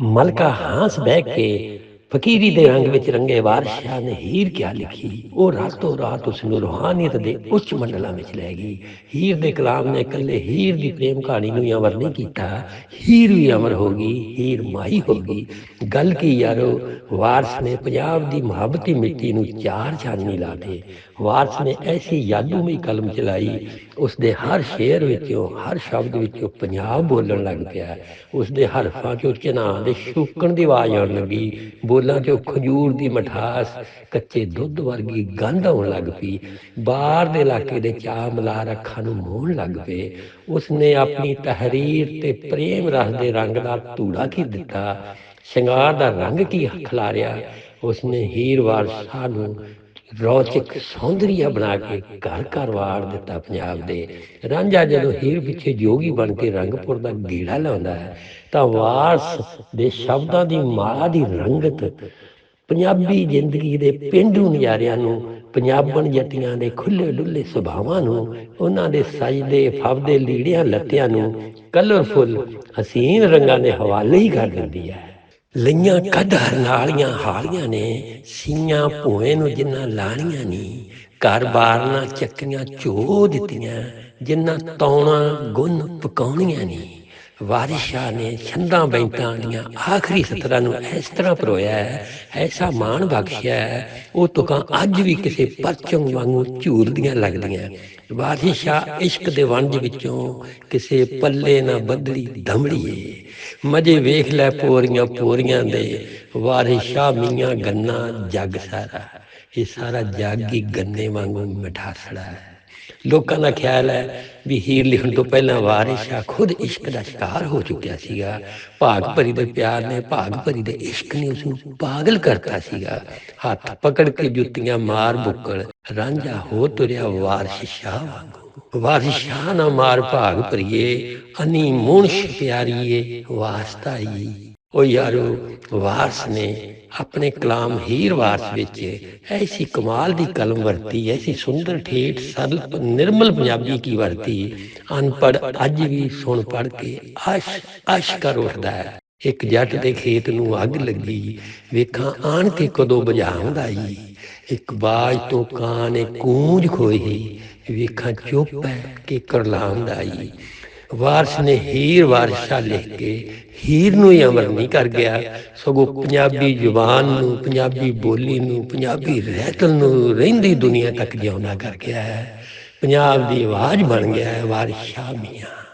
ਮਲਕਾ Hans ਬਹਿ ਕੇ ਫਕੀਰੀ ਦੇ ਰੰਗ ਵਿੱਚ ਰੰਗੇ ਵਾਰਸ਼ਾ ਨੇ ਹੀਰ ਕਿਆ ਲਿਖੀ। ਉਹ ਰਾਤੋਂ ਰਾਤ ਉਸ ਨੂੰ ਰੂਹਾਨੀਅਤ ਦੇ ਉੱਚ ਮੰਡਲਾਂ ਵਿੱਚ ਲੈ ਗਈ। ਹੀਰ ਦੇ ਕਲਾਮ ਨੇ ਇਕੱਲੇ ਹੀਰ ਦੀ ਪ੍ਰੇਮ ਕਹਾਣੀ ਨੂੰ ਹੀ ਅਮਰ ਨਹੀਂ ਕੀਤਾ। ਹੀਰ ਵੀ ਅਮਰ ਹੋ ਗਈ, ਹੀਰ ਮਾਹੀ ਹੋ ਗਈ। ਗੱਲ ਕੀ ਯਾਰੋ, ਵਾਰਸ ਨੇ ਪੰਜਾਬ ਦੀ ਮੁਹੱਬਤੀ ਮਿੱਟੀ ਨੂੰ ਚਾਰ ਚਾਨਣੀ ਲਾ ਦੇ ਵਾਰਸ ਨੇ ਐਸੀ ਯਾਦੂਮਈ ਕਲਮ ਚਲਾਈ ਉਸ ਦੇ ਹਰ ਸ਼ੇਰ ਵਿੱਚੋਂ, ਹਰ ਸ਼ਬਦ ਵਿੱਚੋਂ ਪੰਜਾਬ ਬੋਲਣ ਲੱਗ ਪਿਆ। ਉਸ ਦੇ ਹਰਫਾਂ ਚੋਂ ਚਨਾ ਦੇ ਸ਼ੂਕਣ ਦੀ ਆਵਾਜ਼ ਆਉਣ ਲੱਗੀ, ਬੋਲਾਂ ਚੋਂ ਖਜੂਰ ਦੀ ਮਠਾਸ, ਕੱਚੇ ਦੁੱਧ ਵਰਗੀ ਗੰਧ ਆਉਣ ਲੱਗ ਪਈ। ਬਾਹਰ ਦੇ ਇਲਾਕੇ ਦੇ ਚਾਹ ਮਲਾਰ ਅੱਖਾਂ ਨੂੰ ਮੋਹਣ ਲੱਗ ਪਏ। ਉਸ ਨੇ ਆਪਣੀ ਤਹਰੀਰ ਤੇ ਪ੍ਰੇਮ ਰਸ ਦੇ ਰੰਗ ਦਾ ਧੂੜਾ ਕੀ ਦਿੱਤਾ। ਸ਼ਿੰਗਾਰ ਦਾ ਰੰਗ ਕੀ ਖਿਲਾਰਿਆ? ਉਸ ਨੇ ਹੀਰ ਵਾਰਸਾ ਨੂੰ ਰੌਚਕ ਸੌਂਦਰੀਆ ਬਣਾ ਕੇ ਘਰ ਘਰ ਵਾੜ ਦਿੱਤਾ ਪੰਜਾਬ ਦੇ। ਰਾਂਝਾ ਜਦੋਂ ਹੀਰ ਪਿੱਛੇ ਜੋਗੀ ਬਣ ਕੇ ਰੰਗਪੁਰ ਦਾ ਗੀੜਾ ਲਾਉਂਦਾ ਹੈ, ਤਾਂ ਵਾਰਸ ਦੇ ਸ਼ਬਦਾਂ ਦੀ ਮਾਲਾ ਦੀ ਰੰਗਤ ਪੰਜਾਬੀ ਜ਼ਿੰਦਗੀ ਦੇ ਪਿੰਡੂ ਨਜ਼ਾਰਿਆਂ ਨੂੰ, ਪੰਜਾਬਣ ਜੱਟੀਆਂ ਦੇ ਖੁੱਲੇ ਡੁੱਲੇ ਸੁਭਾਵਾਂ ਨੂੰ, ਉਹਨਾਂ ਦੇ ਸਜਦੇ ਫਬਦੇ ਲੀੜਿਆਂ ਲੱਤਿਆਂ ਨੂੰ ਕਲਰਫੁੱਲ ਹਸੀਨ ਰੰਗਾਂ ਦੇ ਹਵਾਲੇ ਹੀ ਕਰ ਦਿੰਦੀ ਹੈ। ਲਈਆਂ ਕਦਰ ਨਾਲੀਆਂ ਹਾਲੀਆਂ ਨੇ, ਸੀਆਂ ਭੋਏ ਨੂੰ ਜਿੰਨਾ ਲਾਣੀਆਂ ਨਹੀਂ ਘਰ-ਬਾਰ ਨਾ ਚੱਕੀਆਂ ਚੋ ਦਿੱਤੀਆਂ, ਜਿੰਨਾ ਤੌਣਾ ਗੁੰਨ ਪਕਾਉਣੀਆਂ ਨਹੀਂ ਵਾਰਿਸ਼ਾ ਨੇ ਛੰਦਾਂ ਬੈਂਤਾਂ ਦੀਆਂ ਆਖਰੀ ਸਤਰਾਂ ਨੂੰ ਇਸ ਤਰ੍ਹਾਂ ਪਰੋਇਆ ਹੈ, ਐਸਾ ਮਾਣ ਬਖਸ਼ਿਆ ਹੈ, ਉਹ ਤੁਕਾਂ ਅੱਜ ਵੀ ਕਿਸੇ ਪਰਚਮ ਵਾਂਗੂ ਝੂਲਦੀਆਂ ਲੱਗਦੀਆਂ ਵਾਰਿਸ਼ਾ ਇਸ਼ਕ ਦੇ ਵੰਜ ਵਿੱਚੋਂ ਕਿਸੇ ਪੱਲੇ ਨਾ ਬੱਦਲੀ ਦਮੜੀਏ ਮਜੇ ਵੇਖ ਲੈ ਪੋਰੀਆਂ ਪੋਰੀਆਂ ਦੇ, ਵਾਰਿਸ਼ਾ ਮੀਆਂ ਗੰਨਾ ਜੱਗ ਸਾਰਾ। ਇਹ ਸਾਰਾ ਜੱਗ ਹੀ ਗੰਨੇ ਵਾਂਗੂ ਮਿਠਾਸੜਾ ਹੈ। ਲੋਕਾਂ ਦਾ ਖਿਆਲ ਹੈ ਵੀ ਹੀਰ ਲਿਖਣ ਤੋਂ ਪਹਿਲਾਂ ਵਾਰਿਸ਼ਾ ਖੁਦ ਇਸ਼ਕ ਦਾ ਸ਼ਿਕਾਰ ਹੋ ਚੁੱਕਿਆ ਸੀਗਾ। ਭਾਗ ਭਰੀ ਦੇ ਪਿਆਰ ਨੇ ਭਾਗ ਭਰੀ ਦੇ ਇਸ਼ਕ ਨੇ ਉਸ ਨੂੰ ਪਾਗਲ ਕਰਤਾ ਸੀਗਾ। ਹੱਥ ਪਕੜ ਕੇ ਜੁੱਤੀਆਂ ਮਾਰ ਬੁੱਕਲ, ਰਾਂਝਾ ਹੋ ਤੁਰਿਆ ਵਾਰਿਸ਼ ਸ਼ਾਹ ਵਾਂਗੂ। ਵਾਰਿਸ਼ ਸ਼ਾਹ ਨਾ ਮਾਰ ਭਾਗ ਭਰੀਏ, ਅਨੀ ਮੁਨਸ਼ ਪਿਆਰੀਏ, ਵਾਸਤਾ ਹੀ ਉਹ ਯਾਰੋ, ਵਾਰਸ ਨੇ ਆਪਣੇ ਕਲਾਮ ਹੀਰ ਵਾਰਸ ਵਿੱਚ ਐਸੀ ਕਮਾਲ ਦੀ ਕਲਮ ਵਰਤੀ, ਐਸੀ ਸੁੰਦਰ, ਠੇਠ, ਸਰਲ, ਨਿਰਮਲ ਪੰਜਾਬੀ ਕੀ ਵਰਤੀ। ਅਨਪੜ ਅੱਜ ਵੀ ਸੁਣ ਪੜ ਕੇ ਅਸ਼ ਅਸ਼ ਕਰ ਉੱਠਦਾ ਹੈ। ਇੱਕ ਜੱਟ ਦੇ ਖੇਤ ਨੂੰ ਅੱਗ ਲੱਗੀ, ਵੇਖਾਂ ਆਣ ਕੇ ਕਦੋਂ ਬੁਝਾਉਂਦਾ ਈ। ਇੱਕ ਬਾਜ ਤੋਂ ਕਾਂ ਨੇ ਕੂੰਜ ਖੋਈ ਵੇਖਾਂ ਚੁੱਪ ਹੈ ਕਿ ਕਰਲਾਉਂਦਾ ਈ। ਵਾਰਸ ਨੇ ਹੀਰ ਵਾਰਸ਼ਾ ਲਿਖ ਕੇ ਹੀਰ ਨੂੰ ਹੀ ਅਮਰ ਨਹੀਂ ਕਰ ਗਿਆ। ਸਗੋਂ ਪੰਜਾਬੀ ਜ਼ੁਬਾਨ ਨੂੰ, ਪੰਜਾਬੀ ਬੋਲੀ ਨੂੰ, ਪੰਜਾਬੀ ਰਹਿਤਲ ਨੂੰ ਰਹਿੰਦੀ ਦੁਨੀਆ ਤੱਕ ਜਿਉਣਾ ਕਰ ਗਿਆ ਹੈ। ਪੰਜਾਬ ਦੀ ਆਵਾਜ਼ ਬਣ ਗਿਆ ਹੈ ਵਾਰਸ਼ਾ ਮੀਆਂ।